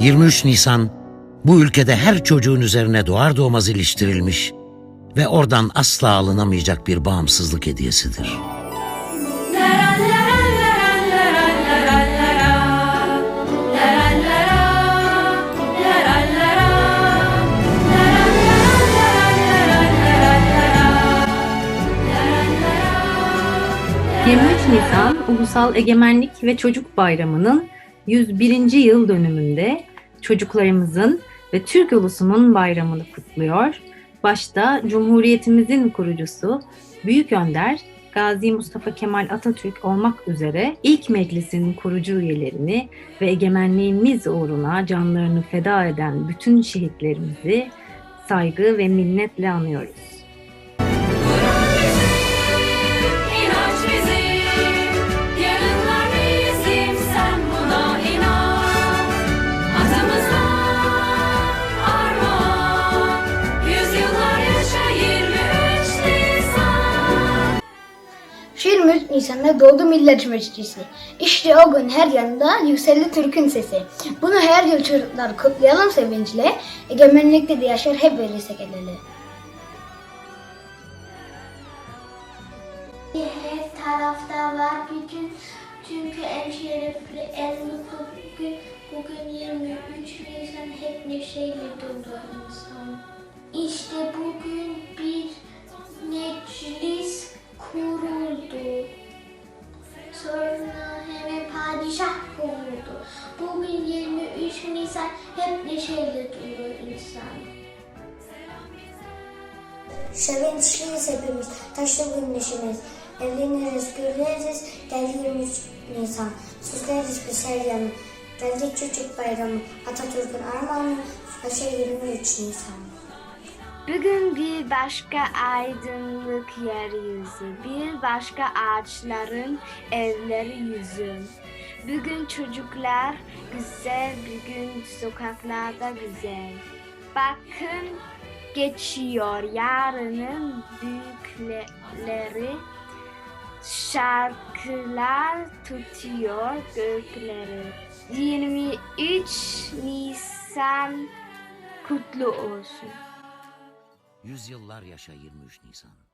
23 Nisan bu ülkede her çocuğun üzerine doğar doğmaz iliştirilmiş ve oradan asla alınamayacak bir bağımsızlık hediyesidir. 23 Nisan Ulusal Egemenlik ve Çocuk Bayramı'nın 101. yıl dönümünde çocuklarımızın ve Türk ulusunun bayramını kutluyor. Başta Cumhuriyetimizin kurucusu Büyük Önder Gazi Mustafa Kemal Atatürk olmak üzere ilk meclisin kurucu üyelerini ve egemenliğimiz uğruna canlarını feda eden bütün şehitlerimizi saygı ve minnetle anıyoruz. 23 Nisan'da doğdu millet meclisi. İşte o gün her yanda yükseldi Türk'ün sesi. Bunu her yıl çocuklar kutlayalım sevinçle. Egemenlikte de yaşar hep birleşik el ele. Her tarafta var bütün çünkü en şerefli, en mutlu gün bugün 23 Nisan hep neşeyle dolu insan. İşte bugün bir meclis kuruldu. Sonra hemen padişah kuruldu. Bugün 23 Nisan hep neşeyle dolu insan. Sevinçliyiz hepimiz, taşlı güneşimiz. Evleniriz, güleriz, geldi 23 Nisan. Süsleriz biz her yanı. Geldi çocuk bayramı, Atatürk'ün armağanı, yaşa 23 Nisan. Bugün bir başka aydınlık yeryüzü, bir başka ağaçların evleri yüzü. Bugün çocuklar güzel, bugün sokaklarda güzel. Bakın geçiyor yarının büyükleri. Şarkılar tutuyor gökleri. 23 Nisan kutlu olsun. Yüzyıllar yaşa 23 Nisan.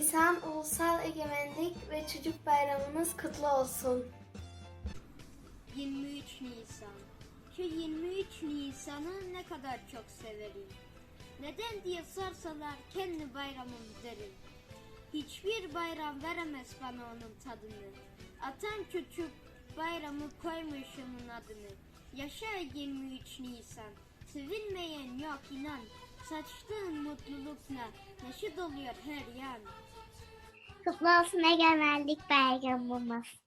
Nisan Ulusal Egemenlik ve Çocuk Bayramınız kutlu olsun. 23 Nisan. Şu 23 Nisan'ı ne kadar çok severim. Neden diye sorsalar kendi bayramım derim. Hiçbir bayram veremez bana onun tadını. Atan çocuk bayramı koymuş onun adını. Yaşa 23 Nisan. Sevinmeyen yok inan. Saçtığın mutlulukla neşe doluyor her yan. Kutlu olsun Egemenlik Bayramımız.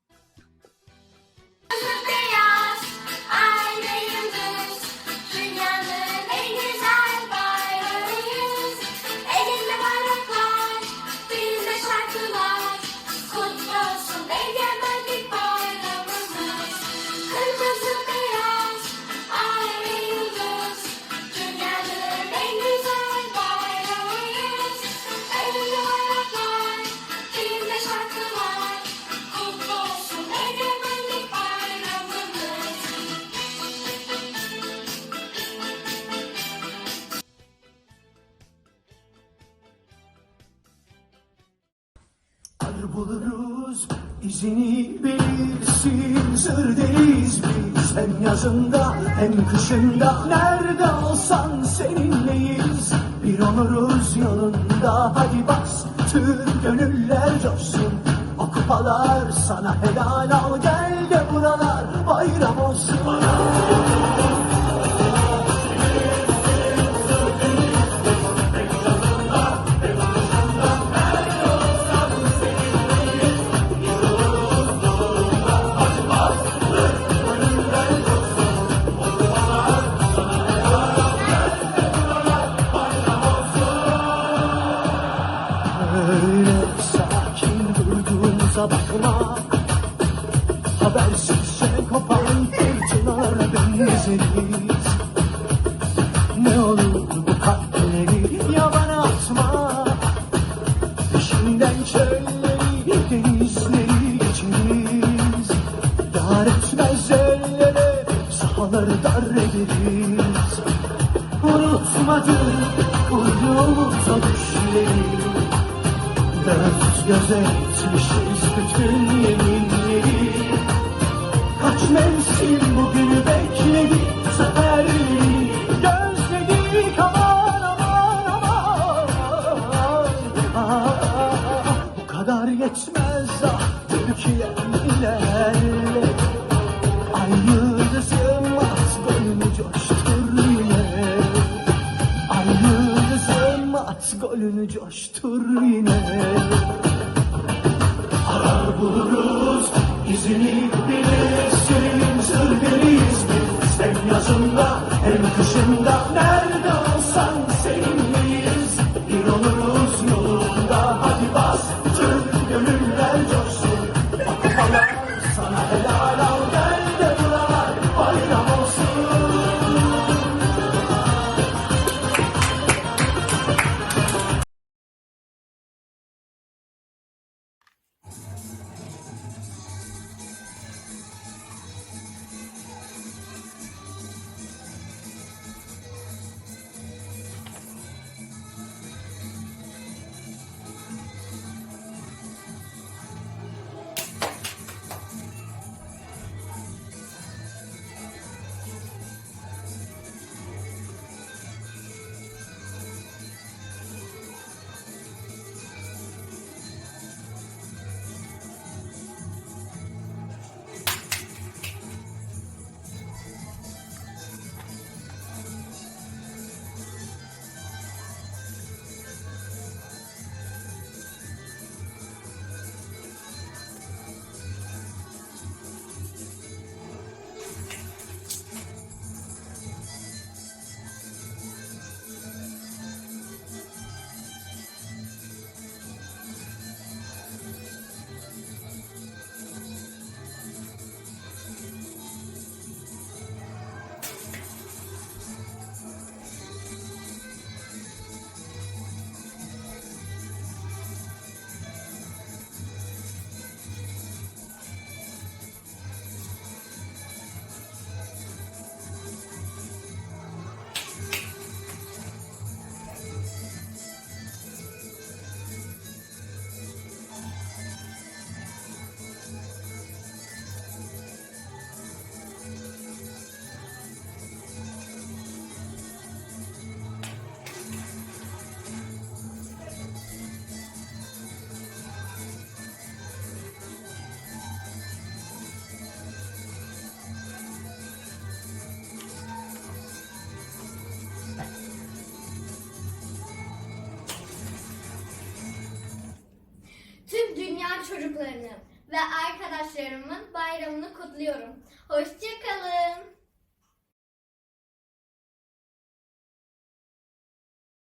Buluruz izini bilirsin. Sır değiliz biz Hem yazında hem kışında. Nerede olsan seninleyiz Bir oluruz yolunda. Hadi bastır gönüller coşsun. O kupalar sana helal al gel de buralar bayram olsun Öyle sakin durduğumuza bakma Habersizce kopan fırtınalara benzeriz. Ne olur bu kalpleri yabana atma. Peşinden çölleri, denizleri geçeriz. Dar etmez ellere, sahaları dar ederiz. Unutmadık kurduğumuz o Göz göze etmişiz bütün yeminleri. Kaç mevsim bugünü bekledik Zaferleri gözledik aman aman aman. Bu kadar yetmez ah Türkiye'm ilerle Ay yıldızım at gönlümü coştur yine. Ay yıldızım at golünü coştur yazında hem kışında Nerede olsan seninleyiz çocuklarının ve arkadaşlarımın bayramını kutluyorum. Hoşçakalın.